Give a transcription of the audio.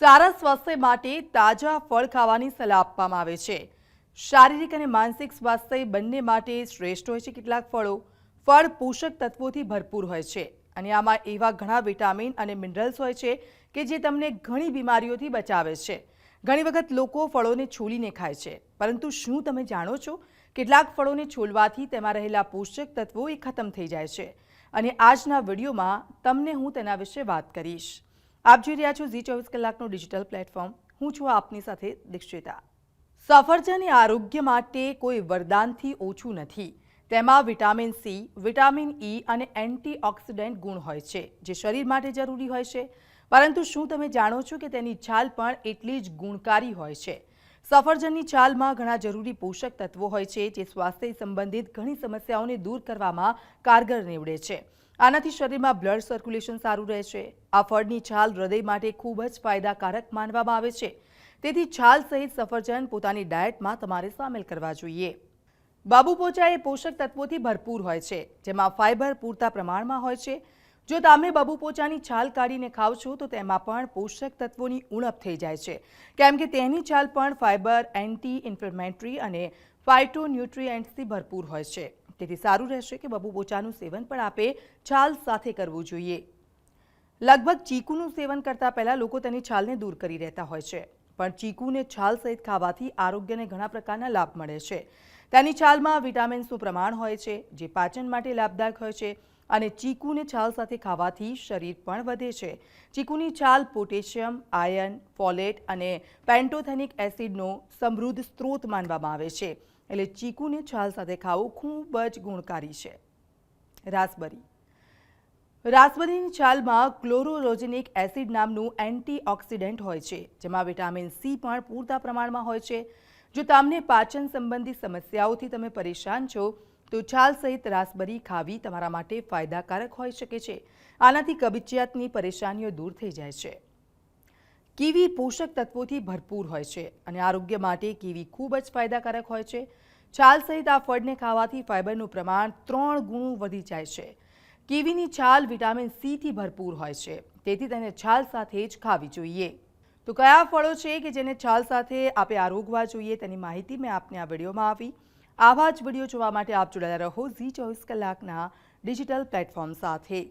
સારા સ્વાસ્થ્ય માટે તાજા ફળ ખાવાની સલાહ આપવામાં આવે છે. શારીરિક અને માનસિક સ્વાસ્થ્ય બંને માટે શ્રેષ્ઠ હોય છે કેટલાક ફળો. ફળ પોષક તત્વોથી ભરપૂર હોય છે અને આમાં એવા ઘણા વિટામિન અને મિનરલ્સ હોય છે કે જે તમને ઘણી બીમારીઓથી બચાવે છે. ઘણી વખત લોકો ફળોને છોલીને ખાય છે, પરંતુ શું તમે જાણો છો? કેટલાક ફળોને છોલવાથી તેમાં રહેલા પોષક તત્વો એ ખતમ થઈ જાય છે. અને આજના વિડીયોમાં તમને હું તેના વિશે વાત કરીશ. આપ જોઈ રહ્યા છો ઝી ચોવીસ કલાકનું ડિજિટલ પ્લેટફોર્મ. હું છું આપની સાથે દીક્ષિતા. સફરજન આરોગ્ય માટે કોઈ વરદાનથી ઓછું નથી. તેમાં વિટામિન સી, વિટામિન ઈ અને એન્ટીઓક્સિડન્ટ ગુણ હોય છે, જે શરીર માટે જરૂરી હોય છે. પરંતુ શું તમે જાણો છો કે તેની છાલ પણ એટલી જ ગુણકારી હોય છે? સફરજનની છાલમાં ઘણા જરૂરી પોષક તત્વો હોય છે, જે સ્વાસ્થ્ય સંબંધિત ઘણી સમસ્યાઓને દૂર કરવામાં કારગર નીવડે છે. આનાથી શરીરમાં બ્લડ સર્ક્યુલેશન સારું રહે છે આ ફળની છાલ હૃદય માટે ખૂબ જ ફાયદાકારક માનવામાં આવે છે. તેથી છાલ સહિત સફરજન પોતાની ડાયટમાં તમારે સામેલ કરવા જોઈએ. બાબુ પોચા એ પોષક તત્વોથી ભરપૂર હોય છે, જેમાં ફાઇબર પૂરતા પ્રમાણમાં હોય છે. જો તમે બાબુ પોચાની છાલ કાઢીને ખાવ છો, તો તેમાં પણ પોષક તત્વોની ઉણપ થઈ જાય છે. કેમ કે તેની છાલ પણ ફાઇબર એન્ટી ઇન્ફ્લેમેટરી અને ફાઇટોન્યુટ્રિયન્ટ્સથી ભરપૂર હોય છે. તેથી સારું રહેશે કે બબુ બોચાનું સેવન પણ આપે છાલ સાથે કરવું જોઈએ. લગભગ ચીકુનું સેવન કરતા પહેલાં લોકો તેની છાલને દૂર કરી રહેતા હોય છે. પણ ચીકુને છાલ સહિત ખાવાથી આરોગ્યને ઘણા પ્રકારના લાભ મળે છે. તેની છાલમાં વિટામિન્સનું પ્રમાણ હોય છે, જે પાચન માટે લાભદાયક હોય છે અને ચીકુને છાલ સાથે ખાવાથી શરીર પણ વધે છે. ચીકુની છાલ પોટેશિયમ આયર્ન ફોલેટ અને પેન્ટોથેનિક એસિડનો સમૃદ્ધ સ્ત્રોત માનવામાં આવે છે. એટલે ચીકુને છાલ સાથે ખાવું ખૂબ જ ગુણકારી છે. રાસબરી. રાસબરીની છાલમાં ક્લોરોરોજેનિક એસિડ નામનું એન્ટીઓક્સિડન્ટ હોય છે, જેમાં વિટામિન સી પણ પૂરતા પ્રમાણમાં હોય છે. જો તમને પાચન સંબંધી સમસ્યાઓથી તમે પરેશાન છો, તો છાલ સહિત રાસબરી ખાવી તમારા માટે ફાયદાકારક હોઈ શકે છે. આનાથી કબજિયાતની પરેશાનીઓ દૂર થઈ જાય છે. કીવી પોષક તત્વોથી ભરપૂર હોય છે અને આરોગ્ય માટે કીવી ખૂબ જ ફાયદાકારક હોય છે? છાલ સહિત આ ફળને ખાવાથી ફાઇબરનું પ્રમાણ ત્રણ ગુણું વધી જાય છે. કીવીની છાલ વિટામિન સીથી ભરપૂર હોય છે? તેથી તેને છાલ સાથે જ ખાવી જોઈએ. તો કયા ફળો છે કે જેને છાલ સાથે આપે આરોગવા જોઈએ તેની માહિતી મેં આપને આ વિડીયોમાં આપી. આવા જ વીડિયો જોવા માટે આપ જોડાયેલા રહો ઝી ચોવીસ કલાકના ડિજિટલ પ્લેટફોર્મ સાથે.